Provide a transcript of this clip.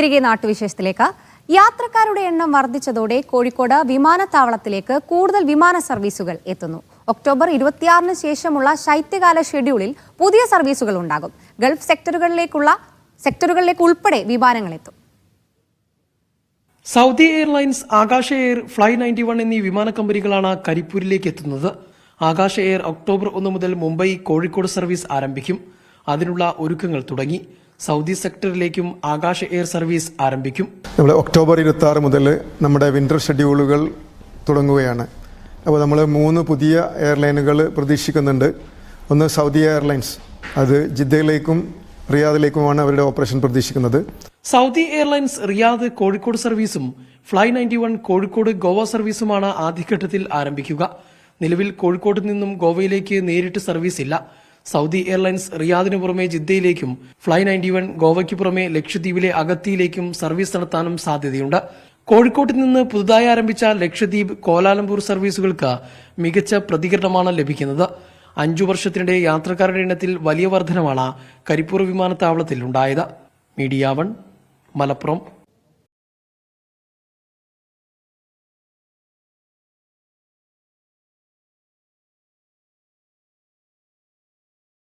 തിരികെ നാട്ടുവിശേഷത്തിലേക്ക്. യാത്രക്കാരുടെ എണ്ണം വർദ്ധിച്ചതോടെ കോഴിക്കോട് വിമാനത്താവളത്തിലേക്ക് കൂടുതൽ വിമാന സർവീസുകൾ എത്തുന്നു. ഒക്ടോബർ ഇരുപത്തിയാറിന് ശേഷമുള്ള ശൈത്യകാല ഷെഡ്യൂളിൽ പുതിയ സർവീസുകൾ ഉണ്ടാകും. ഗൾഫ് സെക്ടറുകളിലേക്കുള്ള സെക്ടറുകളിലേക്ക് ഉൾപ്പെടെ വിമാനങ്ങൾ എത്തും. Saudi airlines Akasa air fly ninety one എന്നീ വിമാന കമ്പനികളാണ് കരിപ്പൂരിലേക്ക് എത്തുന്നത്. ആകാശ എയർ ഒക്ടോബർ ഒന്ന് മുതൽ മുംബൈ കോഴിക്കോട് സർവീസ് ആരംഭിക്കും. അതിനുള്ള ഒരുക്കങ്ങൾ തുടങ്ങി. സൗദി സെക്ടറിലേക്കും ആകാശ എയർ സർവീസ് ആരംഭിക്കും. നമ്മൾ ഒക്ടോബർ ഇരുപത്തി ആറ് മുതൽ നമ്മുടെ വിന്റർ ഷെഡ്യൂളുകൾ തുടങ്ങുകയാണ്. അപ്പോൾ നമ്മൾ മൂന്ന് പുതിയ എയർലൈനുകൾ പ്രതീക്ഷിക്കുന്നുണ്ട്. ഒന്ന് സൗദി എയർലൈൻസ്. അത് ജിദ്ദയിലേക്കും റിയാദിലേക്കുമാണ് അവരുടെ ഓപ്പറേഷൻ പ്രതീക്ഷിക്കുന്നത്. സൗദി എയർലൈൻസ് റിയാദ് കോഴിക്കോട് സർവീസും fly ninety one Kozhikode Goa സർവീസുമാണ് ആദ്യഘട്ടത്തിൽ ആരംഭിക്കുക. നിലവിൽ കോഴിക്കോട് നിന്നും ഗോവയിലേക്ക് നേരിട്ട് സർവീസ് ഇല്ല. സൗദി എയർലൈൻസ് റിയാദിനു പുറമെ ജിദ്ദയിലേക്കും ഫ്ലൈ നയന്റി വൺ ഗോവയ്ക്ക് പുറമെ ലക്ഷദ്വീപിലെ അഗത്തിയിലേക്കും സർവീസ് നടത്താനും സാധ്യതയുണ്ട്. കോഴിക്കോട്ട് നിന്ന് പുതുതായി ആരംഭിച്ച ലക്ഷദ്വീപ് കോലാലംപൂർ സർവീസുകൾക്ക് മികച്ച പ്രതികരണമാണ് ലഭിക്കുന്നത്. അഞ്ചു വർഷത്തിനിടെ യാത്രക്കാരുടെ എണ്ണത്തിൽ വലിയ വർധനമാണ് കരിപ്പൂർ വിമാനത്താവളത്തിൽ ഉണ്ടായത് മീഡിയ വൺ മലപ്പുറം.